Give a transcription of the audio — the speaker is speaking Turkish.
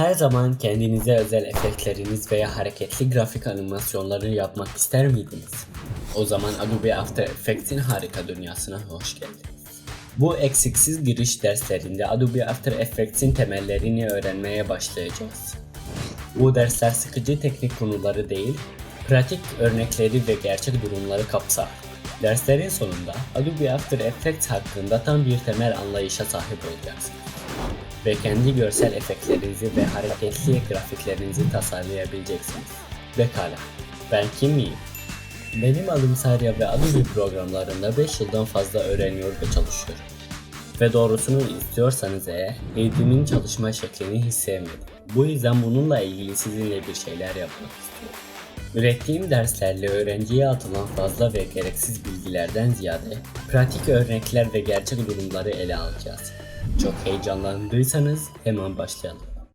Her zaman kendinize özel efektleriniz veya hareketli grafik animasyonları yapmak ister miydiniz? O zaman Adobe After Effects'in harika dünyasına hoş geldiniz. Bu eksiksiz giriş derslerinde Adobe After Effects'in temellerini öğrenmeye başlayacağız. Bu dersler sıkıcı teknik konuları değil, pratik örnekleri ve gerçek durumları kapsar. Derslerin sonunda Adobe After Effects hakkında tam bir temel anlayışa sahip olacaksınız ve kendi görsel efektlerinizi ve hareketli grafiklerinizi tasarlayabileceksiniz. Pekala, ben kim miyim? Benim adım Sarya ve Adobe programlarında 5 yıldan fazla öğreniyor ve çalışıyorum. Ve doğrusunu istiyorsanız eğer, eğitimin çalışma şeklini hiç. Bu yüzden bununla ilgili sizinle bir şeyler yapmak istiyorum. Ürettiğim derslerle öğrenciye atılan fazla ve gereksiz bilgilerden ziyade pratik örnekler ve gerçek durumları ele alacağız. Çok heyecanlandıysanız hemen başlayalım.